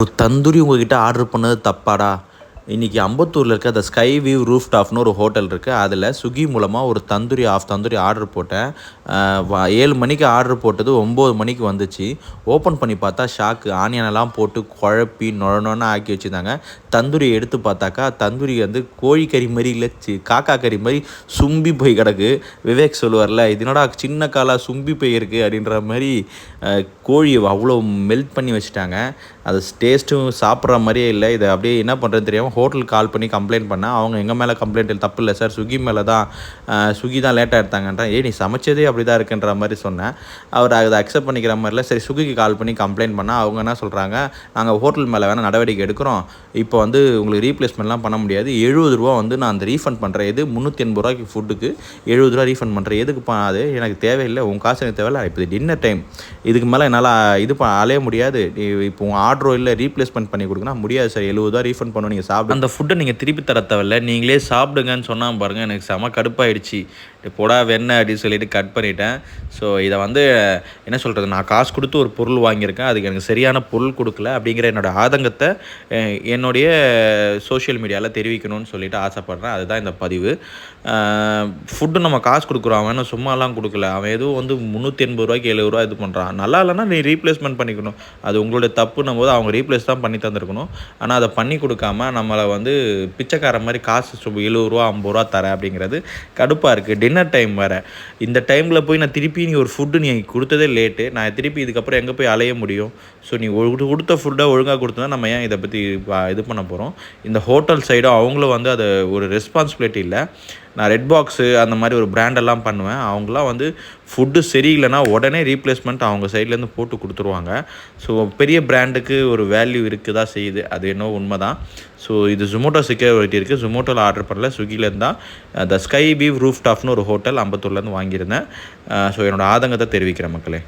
ஒரு தந்தூரி உங்ககிட்ட ஆர்டர் பண்ணது தப்பாடா? இன்றைக்கி அம்பத்தூரில் இருக்க அந்த ஸ்கை வியூ ரூஃப் டாப்னு ஒரு ஹோட்டல் இருக்குது அதில் ஸ்விக்கி மூலமாக ஒரு தந்தூரி ஆஃப் தந்தூரி ஆர்டர் போட்டேன். ஏழு மணிக்கு ஆர்டர் போட்டது ஒம்பது மணிக்கு வந்துச்சு. ஓப்பன் பண்ணி பார்த்தா ஷாக்கு ஆனியனெல்லாம் போட்டு குழப்பி நொழனொன்னு ஆக்கி வச்சுருந்தாங்க. தந்தூரி எடுத்து பார்த்தாக்கா தந்தூரி வந்து கோழிக்கறி மாதிரி இல்லை சி- காக்கா கறி மாதிரி சும்பி போய் கிடக்கு. விவேக் சொல்லுவார்ல இதனோட சின்ன காலாக சும்பி போய் இருக்குது அப்படின்ற மாதிரி கோழியை கோழி அவ்வளோ மெல்ட் பண்ணி வச்சுட்டாங்க. அது டேஸ்ட்டும் சாப்பிட்ற மாதிரியே இல்லை. இதை அப்படியே என்ன பண்ணுறது தெரியாமல் ஹோட்டலுக்கு கால் பண்ணி கம்ப்ளைண்ட் பண்ணேன் அவங்க எங்கள் மேலே கம்ப்ளைண்ட் இல்லை தப்பு இல்லை சார் ஸ்விக்கி மேலே தான் ஸ்விக்கி தான் லேட்டாக எடுத்தாங்கன்றா ஏ நீ சமைச்சதே அப்படி தான் இருக்குன்ற மாதிரி சொன்னேன். அவர் அதை அக்செப்ட் பண்ணிக்கிற மாதிரி இல்லை. சரி ஸ்விக்கிக்கு கால் பண்ணி கம்ப்ளைண்ட் பண்ணால் அவங்க என்ன சொல்கிறாங்க நாங்கள் ஹோட்டல் மேலே வேணால் நடவடிக்கை எடுக்கிறோம். இப்போ வந்து உங்களுக்கு ரீப்ளேஸ்மெண்ட்லாம் பண்ண முடியாது. எழுபது ரூபா வந்து நான் அந்த ரீஃபண்ட் பண்ணுறேன் எது? முந்நூற்றி எண்பது ரூபாய்க்கு ஃபுட்டுக்கு எழுபது ரூபா ரீஃபண்ட் பண்ணுறேன் எதுக்கு அது? எனக்கு தேவையில்லை. உன் காசு எனக்கு தேவையில்லை. இப்போ டின்னர் டைம் இதுக்கு மேலே என்னால் இது ப அலைய முடியாது. இப்போ உங்கள் ஆர்டரோ இல்லை ரீப்ளேஸ்மெண்ட் பண்ணி கொடுக்கணும் முடியாது சார் எழுபது ரூபா ரீஃபண்ட் பண்ணணும் நீங்கள் சாப்பிடு. அந்த ஃபுட்டை நீங்கள் திருப்பி தர தேவையில்ல. நீங்களே சாப்பிடுங்கன்னு சொன்னால் பாருங்கள் எனக்கு செம கடுப்பாயிடுச்சு. போடா வெண்ணெய் அப்படின்னு சொல்லிட்டு கட் பண்ணிட்டேன். ஸோ இதை வந்து என்ன சொல்கிறது நான் காசு கொடுத்து ஒரு பொருள் வாங்கியிருக்கேன். அதுக்கு எனக்கு சரியான பொருள் கொடுக்கல அப்படிங்கிற என்னோட ஆதங்கத்தை என்னுடைய சோஷியல் மீடியாவில் தெரிவிக்கணும்னு சொல்லிட்டு ஆசைப்பட்றேன். அதுதான் இந்த பதிவு. ஃபுட்டு நம்ம காசு கொடுக்குறோம். அவன் சும்மாலாம் கொடுக்கல. அவன் எதுவும் வந்து முந்நூற்றி எண்பது ரூபாய்க்கு எழுபது ரூபா இது பண்ணுறான் நல்லா இல்லைன்னா நீ ரீப்ளேஸ்மெண்ட் பண்ணிக்கணும். அது உங்களுடைய தப்புன்னும் போது அவங்க ரீப்ளேஸ் தான் பண்ணி தந்திருக்கணும். ஆனால் அதை பண்ணி கொடுக்காம நம்ம நம்மளை வந்து பிச்சைக்கார மாதிரி காசு எழுபது ரூபா ஐம்பது ரூபா தரேன் அப்படிங்கிறது கடுப்பாக இருக்குது டின்னர் டைம் வேறு. இந்த டைமில் போய் நான் திருப்பி நீ ஒரு ஃபுட்டு நீ கொடுத்ததே லேட்டு நான் திருப்பி இதுக்கப்புறம் எங்கே போய் அலைய முடியும்? ஸோ நீ கொடுத்த ஃபுட்டை ஒழுங்காக கொடுத்தா நம்ம ஏன் இதை பற்றி இது பண்ண போகிறோம் இந்த ஹோட்டல் சைடும் அவங்களும் வந்து அது ஒரு ரெஸ்பான்சிபிலிட்டி இல்லை. நான் ரெட் பாக்ஸு அந்த மாதிரி ஒரு பிராண்டெல்லாம் பண்ணுவேன். அவங்களாம் வந்து ஃபுட்டு சரியில்லைன்னா உடனே ரீப்ளேஸ்மெண்ட் அவங்க சைட்லேருந்து போட்டு கொடுத்துருவாங்க. ஸோ பெரிய பிராண்டுக்கு ஒரு வேல்யூ இருக்குதா செய்யுது? அது என்ன உண்மை தான் ஸோ இது ஜொமோட்டோ செக்யூரிட்டி இருக்குது ஜொமோட்டோவில் ஆர்டர் பண்ணல. ஸ்விக்கிலேருந்து தான் த ஸ்கை பீவ் ரூஃப் டாப்னு ஒரு ஹோட்டல் அம்பத்தூர்லேருந்து வாங்கியிருந்தேன். ஸோ என்னோடய ஆதங்கத்தை தெரிவிக்கிறேன் மக்களே.